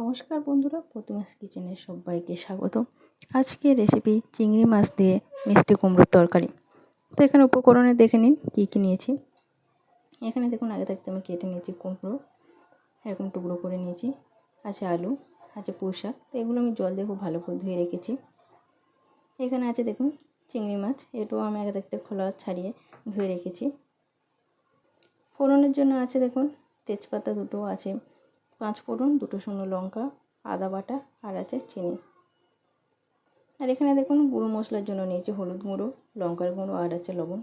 নমস্কার বন্ধুরা, প্রতিমাস কিচেনে সবাইকে স্বাগত। আজকে রেসিপি চিংড়ি মাছ দিয়ে মিষ্টি কুমড়োর তরকারি। তো এখানে উপকরণে দেখে নিন, কী কী নিয়েছি। এখানে দেখুন, আগে থাকতে আমি কেটে নিয়েছি কুমড়ো, এরকম টুকরো করে নিয়েছি। আছে আলু, আছে পুঁই শাক, তো এগুলো আমি জল দিয়ে খুব ভালো করে ধুয়ে রেখেছি। এখানে আছে দেখুন, চিংড়ি মাছ, এটাও আমি আগে থাকতে খোলা ছাড়িয়ে ধুয়ে রেখেছি। ফোড়নের জন্য আছে দেখুন, তেজপাতা দুটো আছে পাঁচ ফোড়ন, দুটো শুকনো লঙ্কা, আদা বাটা, আর আছে চিনি। আর এখানে দেখুন, গুঁড়ো মশলার জন্য নিয়েছি হলুদ গুঁড়ো, লঙ্কার গুঁড়ো, আর আছে লবণ।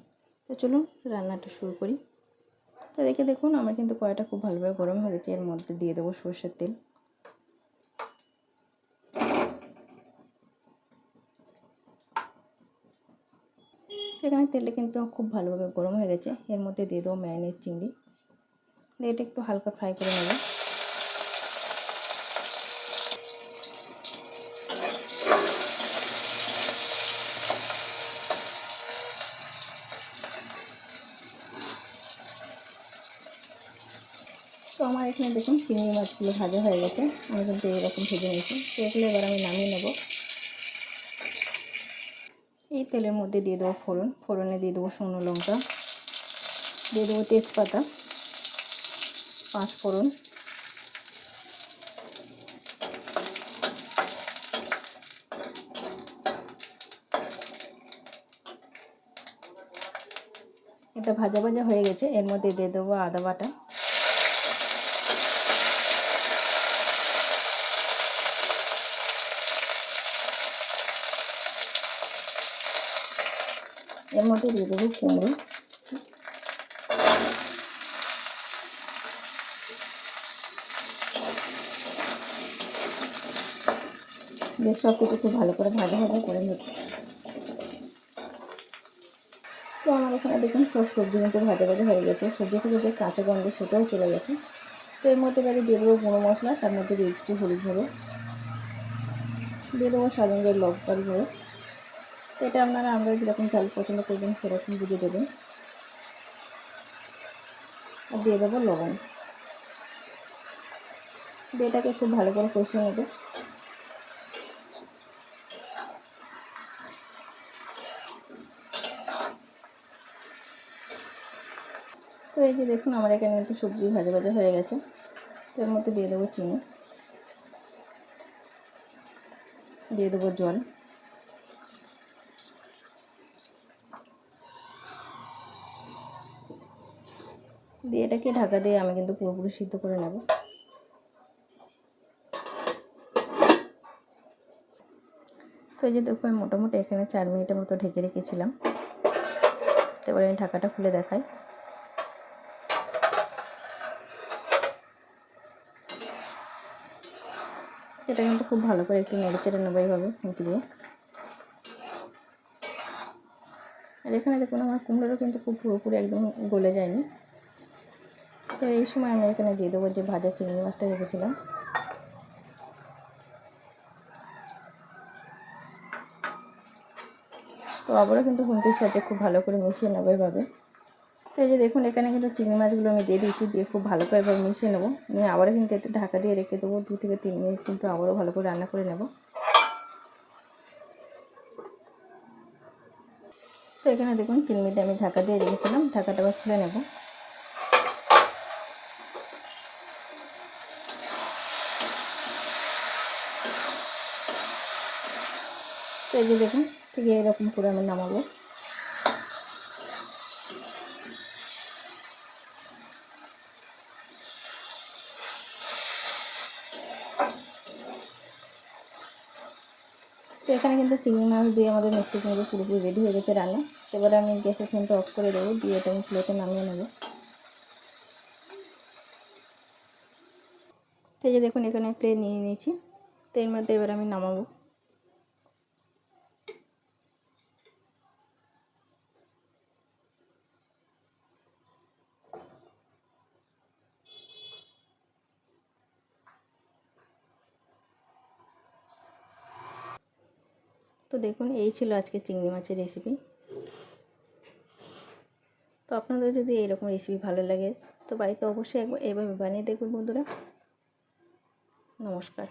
তো চলুন রান্নাটা শুরু করি। তো দেখে দেখুন, আমার কিন্তু কড়াইটা খুব ভালোভাবে গরম হয়ে গেছে। এর মধ্যে দিয়ে দেবো সর্ষের তেল। সেখানে তেলটা কিন্তু খুব ভালোভাবে গরম হয়ে গেছে। এর মধ্যে দিয়ে দেবো ম্যারিনেট চিংড়ি। এটা একটু হালকা ফ্রাই করে নেব। আমার এখানে দেখুন চিংড়ি মাছগুলো ভাজা হয়ে গেছে। আমি কিন্তু এরকম ভেজে নিয়েছি। তো এগুলো এবার আমি নামিয়ে নেব। এই তেলের মধ্যে দিয়ে দেবো ফোড়ন। ফোড়নে দিয়ে দেবো শুকনো লঙ্কা। দিয়ে দেবো তেজপাতা। পাঁচ ফোড়ন। এটা ভাজা ভাজা হয়ে গেছে। এর মধ্যে দিয়ে দেবো আদা বাটা। এর মধ্যে দিয়ে দেবো কুমড়ো। বেশ সব কিছু খুব ভালো করে ভাজা ভাজা করে নিচ্ছি। তো আমার এখানে দেখুন সব সবজি কিন্তু ভাজা ভাজা হয়ে গেছে। সবজি থেকে যে কাঁচা গন্ধ সেটাও চলে গেছে। তো এর মধ্যে বাড়ি দিয়ে দেবো গুঁড়ো মশলা, তার মধ্যে দিয়ে দিচ্ছি হলুদ গুঁড়ো। দিয়ে দেবো সাধারণ লঙ্কার গুঁড়ো এটা আপনারা আমরা যেরকম চাল পছন্দ করবেন, সেরকম বুঝে দেবেন। আর দিয়ে দেবো লবণ। দিয়ে এটাকে খুব ভালো করে কষিয়ে নেবে। তো এই যে দেখুন, আমার এখানে কিন্তু সবজি ভাজা ভাজা হয়ে গেছে। তো এর মধ্যে দিয়ে দেবো চিনি। দিয়ে দেবো জল। দিয়ে এটাকে ঢাকা দিয়ে আমি কিন্তু পুরোপুরি সিদ্ধ করে নেব। তো এই যে দেখো, আমি মোটামুটি এখানে চার মিনিটের মতো ঢেকে রেখেছিলাম। তো এবারে আমি ঢাকাটা খুলে দেখাই। এটা কিন্তু খুব ভালো করে একটু নেড়ে চেড়ে নেব এইভাবে দিয়ে। আর এখানে দেখুন, আমার কুমড়োটা কিন্তু খুব পুরোপুরি একদম গলে যায়নি। তো এই সময় আমি এখানে দিয়ে দেবো যে ভাজা চিংড়ি মাছটা রেখেছিলাম তো আবারও কিন্তু হুমকির সাথে খুব ভালো করে মিশিয়ে নেব এভাবে। তো এই যে দেখুন, এখানে কিন্তু চিংড়ি মাছগুলো আমি দিয়ে দিচ্ছি দিয়ে খুব ভালো করে এভাবে মিশিয়ে নেব। নিয়ে আবারও কিন্তু একটু ঢাকা দিয়ে রেখে দেবো, দু থেকে তিন মিনিট কিন্তু আবারও ভালো করে রান্না করে নেব। তো এখানে দেখুন, তিন মিনিট আমি ঢাকা দিয়ে রেখেছিলাম, ঢাকাটা আবার খুলে নেব। তো এই যে দেখুন, ঠিক এরকম করে আমি নামাবো। এখানে কিন্তু চিংড়ি মাছ দিয়ে আমাদের মিষ্টি কুমড়ো পুরোপুরি রেডি হয়ে গেছে রান্না। এবারে আমি গ্যাসের ফ্লেমটা অফ করে দেবো, দিয়ে এটা আমি প্লেটে নামিয়ে নেব। তো যে দেখুন, এখানে প্লেট নিয়ে নিয়েছি। তো এর মধ্যে এবার আমি নামাবো। তো দেখুন, এই ছিল আজকে চিংড়ি মাছের রেসিপি তো আপনাদের যদি এইরকম রেসিপি ভালো লাগে, তো বাড়িতে অবশ্যই একবার এভাবে বানিয়ে দেখুন বন্ধুরা। নমস্কার।